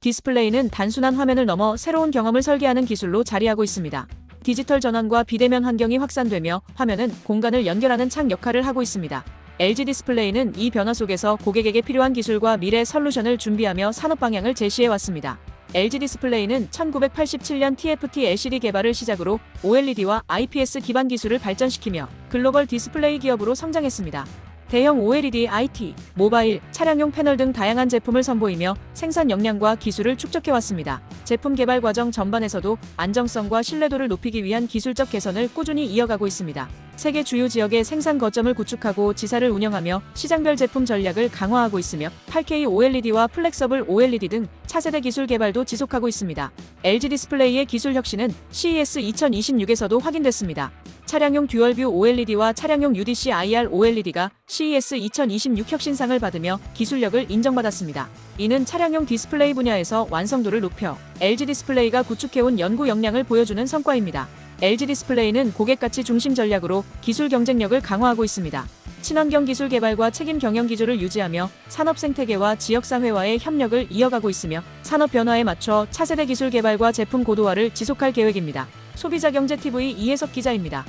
디스플레이는 단순한 화면을 넘어 새로운 경험을 설계하는 기술로 자리하고 있습니다. 디지털 전환과 비대면 환경이 확산되며 화면은 공간을 연결하는 창 역할을 하고 있습니다. LG 디스플레이는 이 변화 속에서 고객에게 필요한 기술과 미래 솔루션을 준비하며 산업 방향을 제시해 왔습니다. LG 디스플레이는 1987년 TFT LCD 개발을 시작으로 OLED와 IPS 기반 기술을 발전시키며 글로벌 디스플레이 기업으로 성장했습니다. 대형 OLED, IT, 모바일, 차량용 패널 등 다양한 제품을 선보이며 생산 역량과 기술을 축적해왔습니다. 제품 개발 과정 전반에서도 안정성과 신뢰도를 높이기 위한 기술적 개선을 꾸준히 이어가고 있습니다. 세계 주요 지역의 생산 거점을 구축하고 지사를 운영하며 시장별 제품 전략을 강화하고 있으며 8K OLED와 플렉서블 OLED 등 차세대 기술 개발도 지속하고 있습니다. LG 디스플레이의 기술 혁신은 CES 2026에서도 확인됐습니다. 차량용 듀얼뷰 OLED와 차량용 UDC IR OLED가 CES 2026 혁신상을 받으며 기술력을 인정받았습니다. 이는 차량용 디스플레이 분야에서 완성도를 높여 LG 디스플레이가 구축해온 연구 역량을 보여주는 성과입니다. LG 디스플레이는 고객 가치 중심 전략으로 기술 경쟁력을 강화하고 있습니다. 친환경 기술 개발과 책임 경영 기조를 유지하며 산업 생태계와 지역 사회와의 협력을 이어가고 있으며 산업 변화에 맞춰 차세대 기술 개발과 제품 고도화를 지속할 계획입니다. 소비자 경제 TV 이혜석 기자입니다.